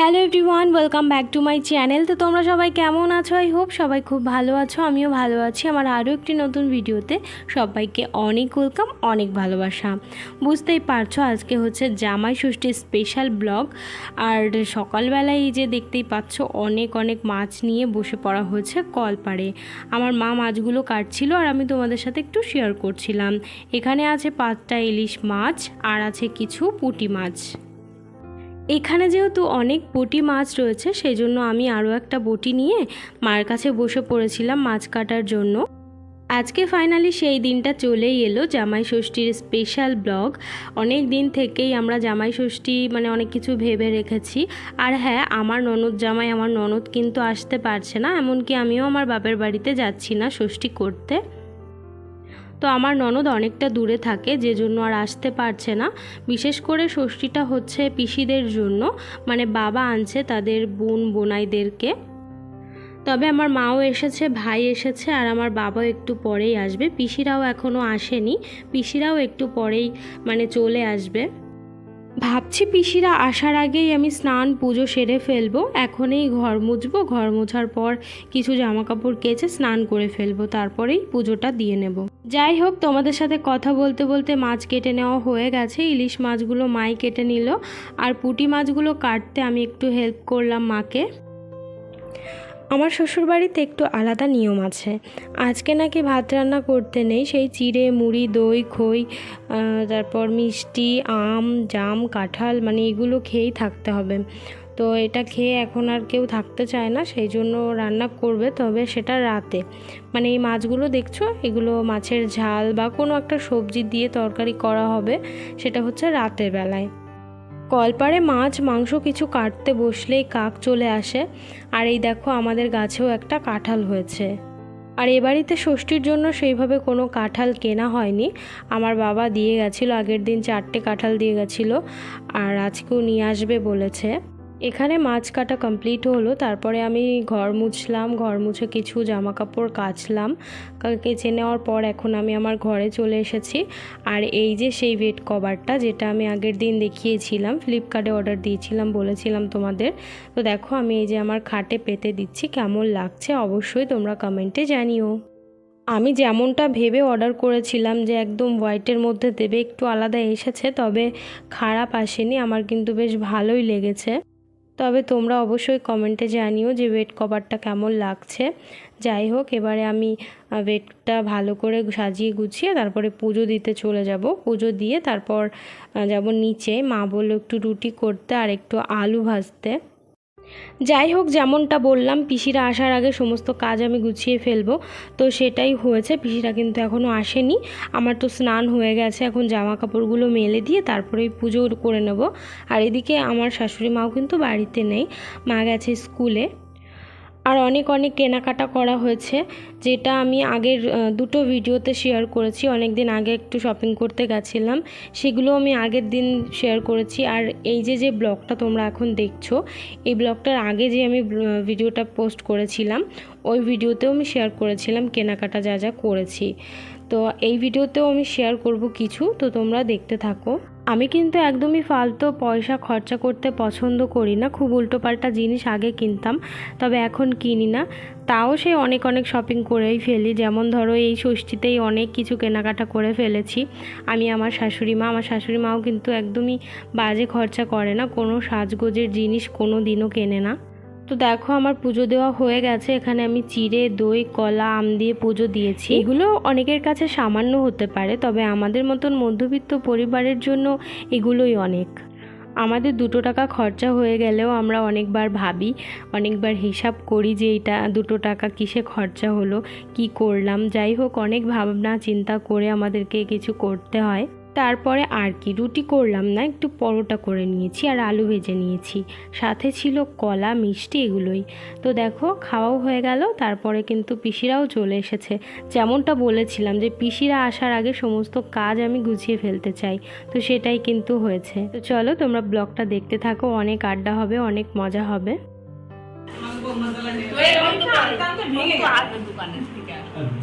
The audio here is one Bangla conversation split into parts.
Hello everyone, welcome back to my channel. তো তোমরা সবাই কেমন আছো? আই হোপ সবাই খুব ভালো আছো, আমিও ভালো আছি। আমার আরও একটি নতুন ভিডিওতে সবাইকে অনেক ওয়েলকাম, অনেক ভালোবাসা। বুঝতেই পারছ, আজকে হচ্ছে জামাই ষষ্ঠীর স্পেশাল ব্লগ আর সকালবেলায় এই যে দেখতেই পাচ্ছ, অনেক অনেক মাছ নিয়ে বসে পড়া হয়েছে কলপাড়ে। আমার মা মাছগুলো কাটছিল আর আমি তোমাদের সাথে একটু শেয়ার করছিলাম। এখানে আছে পাঁচটা ইলিশ মাছ আর আছে কিছু পুঁটি মাছ। এখানে যেহেতু অনেক বটি মাছ রয়েছে সেই জন্য আমি আরও একটা বটি নিয়ে মার কাছে বসে পড়েছিলাম মাছ কাটার জন্য। আজকে ফাইনালি সেই দিনটা চলেই এলো, জামাই ষষ্ঠীর স্পেশাল ব্লগ অনেক দিন থেকেই আমরা জামাই ষষ্ঠী মানে অনেক কিছু ভেবে রেখেছি। আর হ্যাঁ আমার ননদ জামাই আমার ননদ কিন্তু আসতে পারছে না, এমনকি আমিও আমার বাপের বাড়িতে যাচ্ছি না ষষ্ঠী করতে। তো আমার ননদ অনেকটা দূরে থাকে, যে জন্য আর আসতে পারছে না। বিশেষ করে ষষ্ঠীটা হচ্ছে পিসিদের জন্য মানে বাবা আনছে তাদের বোন বোনাইদেরকে। তবে আমার মাও এসেছে, ভাই এসেছে, আর আমার বাবাও একটু পরেই আসবে। পিসিরাও এখনও আসেনি, পিসিরাও একটু পরেই মানে চলে আসবে। ভাবছি পিসিরা আসার আগেই আমি স্নান, পুজো সেরে ফেলব। এখনই ঘর মুছবো, ঘর মোছার পর কিছু জামা কাপড় কেচে স্নান করে ফেলব, তারপরেই পুজোটা দিয়ে নেব। যাই হোক, তোমাদের সাথে কথা বলতে বলতে মাছ কেটে নেওয়া হয়ে গেছে। ইলিশ মাছগুলো মাই কেটে নিল। আর পুঁটি মাছগুলো কাটতে আমি একটু হেল্প করলাম মাকে। আমার শ্বশুরবাড়িতে একটু আলাদা নিয়ম আছে। আজকে নাকি ভাত রান্না করতে নেই, সেই চিড়ে, মুড়ি, দই, খই তারপর মিষ্টি, আম, জাম, কাঁঠাল মানে এগুলো খেয়েই থাকতে হবে। তো এটা খেয়ে এখন আর কেউ থাকতে চায় না, সেই জন্য রান্না করবে, তবে সেটা রাতে। মানে এই মাছগুলো দেখছ? এগুলো মাছের ঝাল বা কোনো একটা সবজি দিয়ে তরকারি করা হবে, সেটা হচ্ছে রাতের বেলায়। কলপাড়ে মাছ, মাংস কিছু কাটতে বসলেই কাক চলে আসে। আর এই দেখো আমাদের গাছেও একটা কাঁঠাল হয়েছে। আর এ বাড়িতে ষষ্ঠীর জন্য সেইভাবে কোনো কাঁঠাল কেনা হয়নি। আমার বাবা দিয়ে গেছিল, আগের দিন চারটে কাঁঠাল দিয়ে গেছিল, আর আজকেও নিয়ে আসবে বলেছে। এখানে মাছ কাটা কমপ্লিট হলো, তারপরে আমি ঘর মুছলাম, ঘর মুছে কিছু জামা কাপড় কাচলাম কেচে নেওয়ার পর এখন আমি আমার ঘরে চলে এসেছি। আর এই যে সেই বেড কভারটা যেটা আমি আগের দিন দেখিয়েছিলাম ফ্লিপকার্টে অর্ডার দিয়েছিলাম, বলেছিলাম তোমাদের। তো দেখো আমি এই যে আমার খাটে পেতে দিচ্ছি, কেমন লাগছে অবশ্যই তোমরা কমেন্টে জানিও। আমি যেমনটা ভেবে অর্ডার করেছিলাম যে একদম হোয়াইটের মধ্যে দেবে, একটু আলাদা এসেছে, তবে খারাপ আসেনি, আমার কিন্তু বেশ ভালোই লেগেছে। তবে তোমরা অবশ্যই কমেন্টে জানিও যে ওয়েট কভারটা কেমন লাগছে। যাই হোক, এবারে আমি ওয়েটটা ভালো করে সাজিয়ে গুছিয়ে তারপরে পুজো দিতে চলে যাব। পুজো দিয়ে তারপর যাব নিচে। মা বলল একটু রুটি করতে আর একটু আলু ভাজতে। যাই হোক, যেমনটা বললাম, পিসিরা আসার আগে সমস্ত কাজ আমি গুছিয়ে ফেলব। তো সেটাই হয়েছে, পিসিরা কিন্তু এখনও আসেনি। আমার তো স্নান হয়ে গেছে, এখন জামা কাপড়গুলো মেলে দিয়ে তারপরেই পুজো করে নেব। আর এদিকে আমার শাশুড়ি মাও কিন্তু বাড়িতে নেই, মা গেছে স্কুলে। আর অনেক অনেক কেনাকাটা করা হয়েছে, যেটা আমি আগের দুটো ভিডিওতে শেয়ার করেছি। অনেক দিন আগে একটু শপিং করতে গেছিলাম, সেগুলো আমি আগের দিন শেয়ার করেছি। আর এই যে যে ব্লগটা তোমরা এখন দেখছ, এই ব্লগটার আগে যে আমি ভিডিওটা পোস্ট করেছিলাম, ওই ভিডিওতেও আমি শেয়ার করেছিলাম কেনাকাটা যা যা করেছি। তো এই ভিডিওতেও আমি শেয়ার করব কিছু, তো তোমরা দেখতে থাকো। আমি কিন্তু একদমই ফালতু পয়সা খরচা করতে পছন্দ করি না। খুব উল্টোপাল্টা জিনিস আগে কিনতাম, তবে এখন কিনি না। তাও সে অনেক অনেক শপিং করেই ফেলি। যেমন ধরো এই ষষ্ঠীতেই অনেক কিছু কেনাকাটা করে ফেলেছি। আমি আমার শাশুড়ি মা, আমার শাশুড়ি মাও কিন্তু একদমই বাজে খরচা করে না। কোনো সাজগোজের জিনিস কোনো দিনও কেনে না। তো দেখো আমার পুজো দেওয়া হয়ে গেছে। এখানে আমি চিড়ে, দই, কলা, আম দিয়ে পুজো দিয়েছি। এগুলো অনেকের কাছে সামান্য হতে পারে, তবে আমাদের মতন মধ্যবিত্ত পরিবারের জন্য এগুলোই অনেক। আমাদের দুটো টাকা খরচা হয়ে গেলেও আমরা অনেকবার ভাবি, অনেকবার হিসাব করি যে এটা দুটো টাকা কিসে খরচা হলো, কি করলাম। যাই হোক, অনেক ভাবনা, চিন্তা করে আমাদেরকে কিছু করতে হয়। তারপরে আর কি রুটি করলাম না একটু পরোটা করে নিয়েছি আর আলু ভেজে নিয়েছি। সাথে ছিল কলা মিষ্টি এগুলোই। তো দেখো খাওয়াও হয়ে গেল তারপরে কিন্তু পিসিরাও চলে এসেছে। যেমনটা বলেছিলাম যে পিসিরা আসার আগে সমস্ত কাজ আমি গুছিয়ে ফেলতে চাই তো সেটাই কিন্তু হয়েছে। তো চলো তোমরা ব্লগটা দেখতে থাকো অনেক আড্ডা হবে অনেক মজা হবে।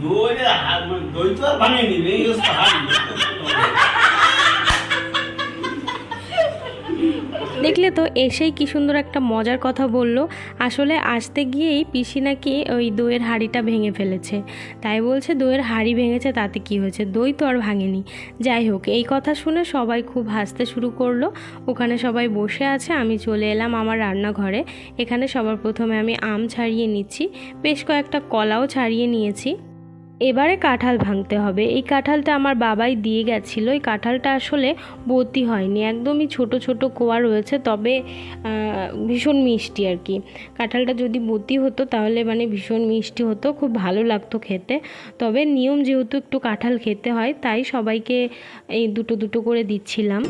দই আর দই তো আর বানিয়ে দেখলে তো এসেই কি সুন্দর একটা মজার কথা বলল। আসলে আসতে গিয়েই পিসি নাকি ওই দইয়ের হাঁড়িটা ভেঙে ফেলেছে। তাই বলছে, দইয়ের হাঁড়ি ভেঙেছে, তাতে কি হয়েছে? দই তো আর ভাঙেনি। যাই হোক, এই কথা শুনে সবাই খুব হাসতে শুরু করল। ওখানে সবাই বসে আছে, আমি চলে এলাম আমার রান্নাঘরে। এখানে সবার প্রথমে আমি আম ছাড়িয়ে নিচ্ছি, বেশ কয়েকটা কলাও ছাড়িয়ে নিয়েছি। এবারে কাঁঠাল ভাঙতে হবে। এই কাঁঠালটা আমার বাবাই দিয়ে গেছিল। এই কাঁঠালটা আসলে বতি হয়নি। একদমই ছোট ছোট কোয়া রয়েছে, তবে ভীষণ মিষ্টি আর কি। কাঁঠালটা যদি বতি হতো তাহলে মানে ভীষণ মিষ্টি হতো, খুব ভালো লাগতো খেতে। তবে নিয়ম যেহেতু একটু কাঁঠাল খেতে হয়, তাই সবাইকে এই দুটো দুটো করে দিচ্ছিলাম।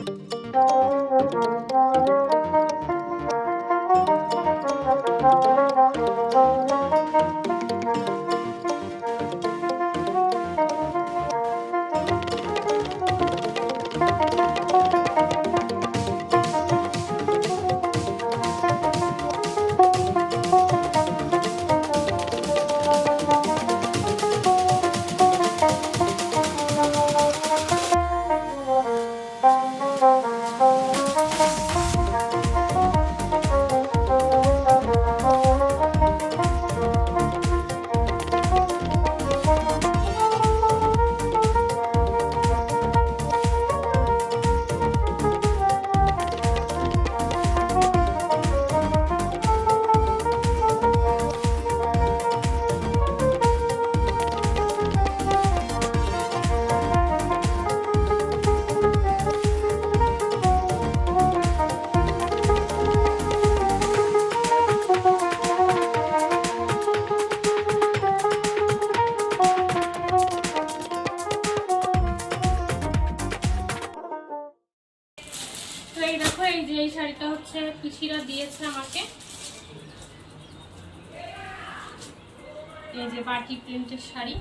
বাটি প্রিন্টের শাড়ি?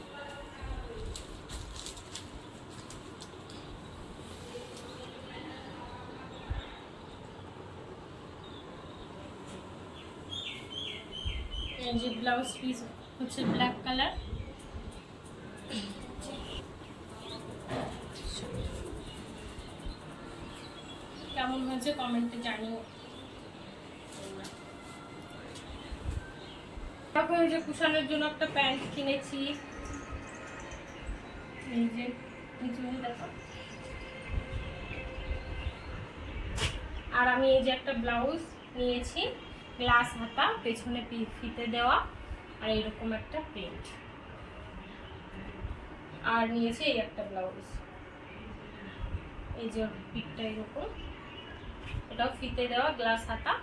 যে ব্লাউজ পিস হচ্ছে ব্ল্যাক কালার কেমন হয়েছে কমেন্টে জানিও। দেখো এই যে কুশানের জন্য একটা প্যান্ট কিনেছি। এই যে আর আমি এই যে একটা ব্লাউজ নিয়েছি, গ্লাস হাতা, পেছনে ফিতে দেওয়া, আর এরকম একটা প্রিন্ট আর নিয়েছি এই একটা ব্লাউজ। এই যে পিকটা এরকম। এটাও ফিতে দেওয়া, গ্লাস হাতা।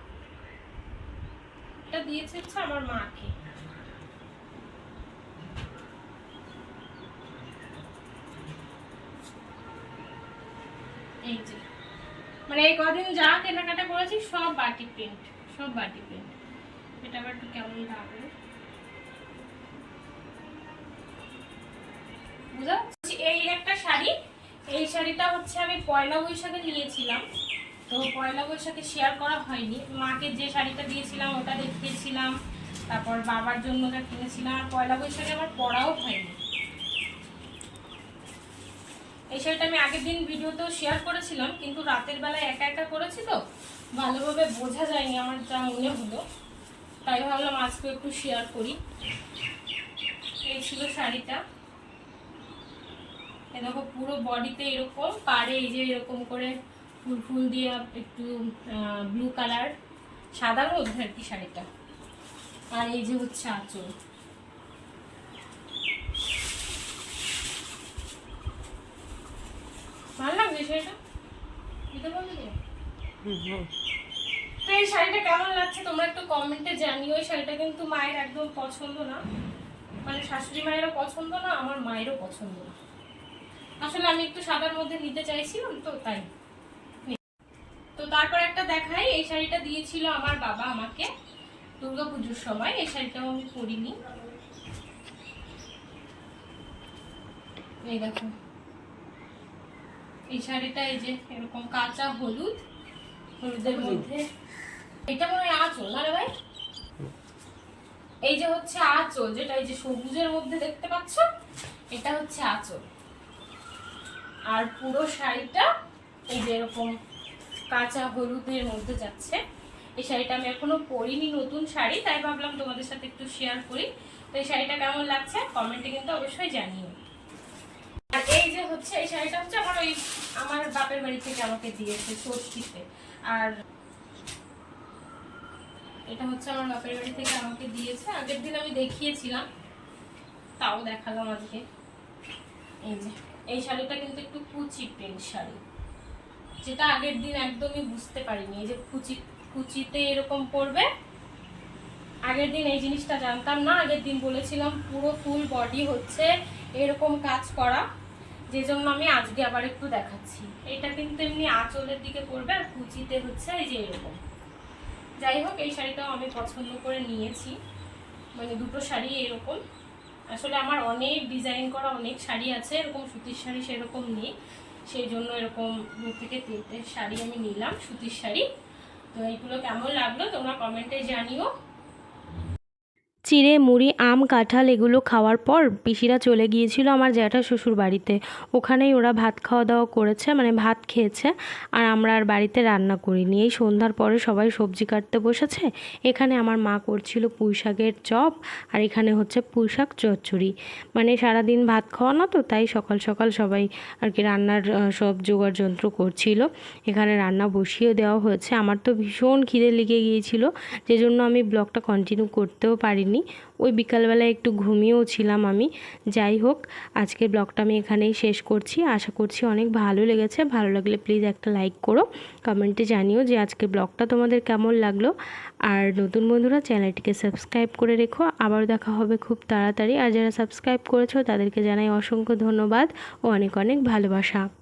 এটা দিয়েছে হচ্ছে আমার মাকে। এই যে। মানে এই কদিন যা কেনাকাটা করেছি, সব বাটি প্রিন্ট সব বাটি প্রিন্ট এটা আবার একটু কেমন লাগবে বুঝা এই একটা শাড়ি, এই শাড়িটা হচ্ছে আমি পয়লা বৈশাখে নিয়েছিলাম। তো পয়লা বৈশাখে শেয়ার করা হয়নি। মাকে যে শাড়িটা দিয়েছিলাম, ওটা দেখিয়েছিলাম। তারপর বাবার জন্য ওটা কিনেছিলাম। আর পয়লা বৈশাখে আমার পরাও হয়নি এই শাড়িটা আমি আগের দিন ভিডিওতেও শেয়ার করেছিলাম, কিন্তু রাতের বেলায় একা একা করেছি তো, ভালোভাবে বোঝা যায়নি আমার যা মনে হলো। তাই ভাবলাম আজকে একটু শেয়ার করি। এই ছিল শাড়িটা। এ দেখো, পুরো বডিতে এরকম, পাড়ে এই যে এরকম করে ফুল ফুল দিয়ে একটু ব্লু কালার সাদার মধ্যে আর কি শাড়িটা। আর এই যে হচ্ছে আঁচল। ভালো লাগবে শাড়িটা দিতে বললি তো এই শাড়িটা কেমন লাগছে? তোমরা একটু কমেন্টে জানিও। এই শাড়িটা কিন্তু মায়ের একদম পছন্দ না। মানে শাশুড়ি মায়েরও পছন্দ না আমার মায়েরও পছন্দ না। আসলে আমি একটু সাদার মধ্যে নিতে চাইছিলাম তো তাই। তো তারপর একটা দেখাই। এই শাড়িটা দিয়েছিল আমার বাবা আমাকে দুর্গাপুজোর সময়। এই শাড়িটাও আমি পরিনি। এই দেখো। এই শাড়িটা এই যে এরকম কাঁচা হলুদ হলুদের মধ্যে। এটা মনে হয় আঁচল না রে ভাই? এই যে হচ্ছে আঁচল যেটা এই যে সবুজের মধ্যে দেখতে পাচ্ছ এটা হচ্ছে আঁচল। আর পুরো শাড়িটা এই যে এরকম কাঁচা হলুদের মধ্যে যাচ্ছে। এই শাড়িটা আমি এখনও পরিনি নতুন শাড়ি তাই ভাবলাম তোমাদের সাথে একটু শেয়ার করি। তো এই শাড়িটা কেমন লাগছে? কমেন্টে কিন্তু অবশ্যই জানিও। হচ্ছে, এই শাড়িটা হচ্ছে আমার ওই আমার বাপের বাড়ি থেকে আমাকে দিয়েছে ষষ্ঠীতে। আর এটা হচ্ছে আমার বাপের বাড়ি থেকে আমাকে দিয়েছে। আগের দিন আমি দেখিয়েছিলাম, তাও দেখালাম আজকে। এই যে, এই শাড়িটা কিন্তু একটু কুচি প্রিন্ট শাড়ি, যেটা আগের দিন একদমই বুঝতে পারিনি। এই যে কুচি, কুচিতে এরকম পড়বে আগের দিন এই জিনিসটা জানতাম না, আগের দিন বলেছিলাম পুরো ফুল বডি হচ্ছে, এরকম কাজ করা। যে জন্য আমি আজকে আবার একটু দেখাচ্ছি। এটা কিন্তু এমনি আঁচলের দিকে পড়বে আর কুচিতে হচ্ছে এই যে এরকম। যাই হোক, এই শাড়িটাও আমি পছন্দ করে নিয়েছি। মানে দুটো শাড়ি এরকম। আসলে আমার অনেক ডিজাইন করা অনেক শাড়ি আছে, এরকম সুতির শাড়ি সেরকম নেই। সেই জন্য এরকম দু থেকে তিনটে শাড়ি আমি নিলাম, সুতির শাড়ি। তো এইগুলো কেমন লাগল তোমরা কমেন্টে জানিও। চিড়ে, মুড়ি, আম, কাঁঠাল এগুলো খাওয়ার পর পিসিরা চলে গিয়েছিল আমার জ্যাঠা শ্বশুর বাড়িতে। ওখানেই ওরা ভাত খাওয়া দাওয়া করেছে মানে ভাত খেয়েছে, আর আমরা আর বাড়িতে রান্না করিনি। এই সন্ধ্যার পরে সবাই সবজি কাটতে বসেছে। এখানে আমার মা করছিল পুঁই শাকের চপ, আর এখানে হচ্ছে পুঁই শাক চচ্চড়ি। মানে সারাদিন ভাত খাওয়া না তো, তাই সকাল সকাল সবাই আর কি রান্নার সব জোগাড় যন্ত্র করছিল। এখানে রান্না বসিয়ে দেওয়া হয়েছে। আমার তো ভীষণ খিদে লেগে গিয়েছিল যে জন্য আমি ব্লগটা কন্টিনিউ করতেও পারিনি। ওই বিকালবেলায় একটু ঘুমিয়েও ছিলাম আমি। যাই হোক, আজকের ব্লগটা আমি এখানেই শেষ করছি। আশা করছি অনেক ভালো লেগেছে। ভালো লাগলে প্লিজ একটা লাইক করো। কমেন্টে জানিও যে আজকের ব্লগটা তোমাদের কেমন লাগল। আর নতুন বন্ধুরা, চ্যানেলটিকে সাবস্ক্রাইব করে রেখো। আবার দেখা হবে খুব তাড়াতাড়ি। আর যারা সাবস্ক্রাইব করেছ, তাদেরকে জানাই অসংখ্য ধন্যবাদ। ও অনেক অনেক ভালোবাসা।